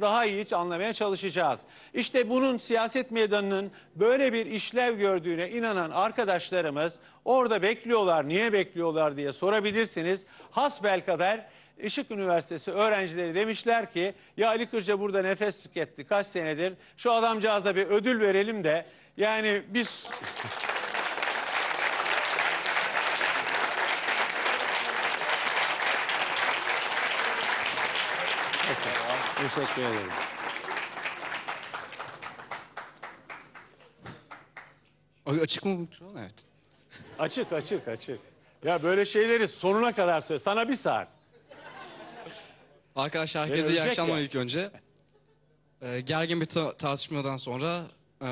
daha iyi anlamaya çalışacağız. İşte bunun siyaset meydanının böyle bir işlev gördüğüne inanan arkadaşlarımız orada bekliyorlar, niye bekliyorlar diye sorabilirsiniz. Hasbelkader Işık Üniversitesi öğrencileri demişler ki ya Ali Kırca burada nefes tüketti kaç senedir şu adamcağıza bir ödül verelim de yani biz Teşekkür ederim. Ay, Açık mı mikrofon? Evet. Açık açık açık. Ya böyle şeyleri sonuna kadar söyle. Sana bir saat. Arkadaşlar herkese ölecek iyi akşamlar ya. ilk önce. Ee, gergin bir ta- tartışmadan sonra e,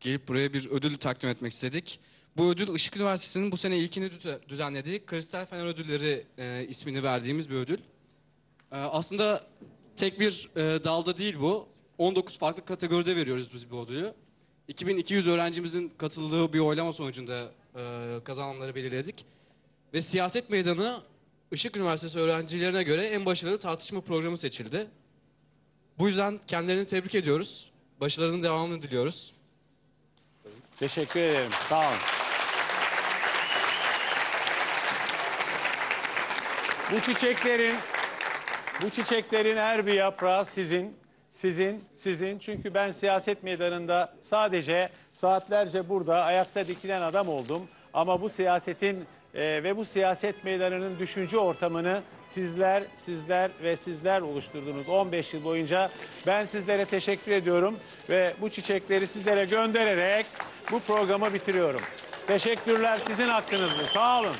gelip buraya bir ödül takdim etmek istedik. Bu ödül Işık Üniversitesi'nin bu sene ilkini düze- düzenlediği Kristal Fener Ödülleri e, ismini verdiğimiz bir ödül. E, aslında tek bir e, dalda değil bu. 19 farklı kategoride veriyoruz biz bu ödülü. 2200 öğrencimizin katıldığı bir oylama sonucunda e, kazananları belirledik. Ve siyaset meydanı Işık Üniversitesi öğrencilerine göre en başarılı tartışma programı seçildi. Bu yüzden kendilerini tebrik ediyoruz. Başarılarının devamını diliyoruz. Teşekkür ederim. Sağ olun. Bu çiçeklerin bu çiçeklerin her bir yaprağı sizin, sizin, sizin. Çünkü ben siyaset meydanında sadece saatlerce burada ayakta dikilen adam oldum. Ama bu siyasetin e, ve bu siyaset meydanının düşünce ortamını sizler, sizler ve sizler oluşturdunuz 15 yıl boyunca. Ben sizlere teşekkür ediyorum ve bu çiçekleri sizlere göndererek bu programı bitiriyorum. Teşekkürler sizin hakkınız. Sağ olun.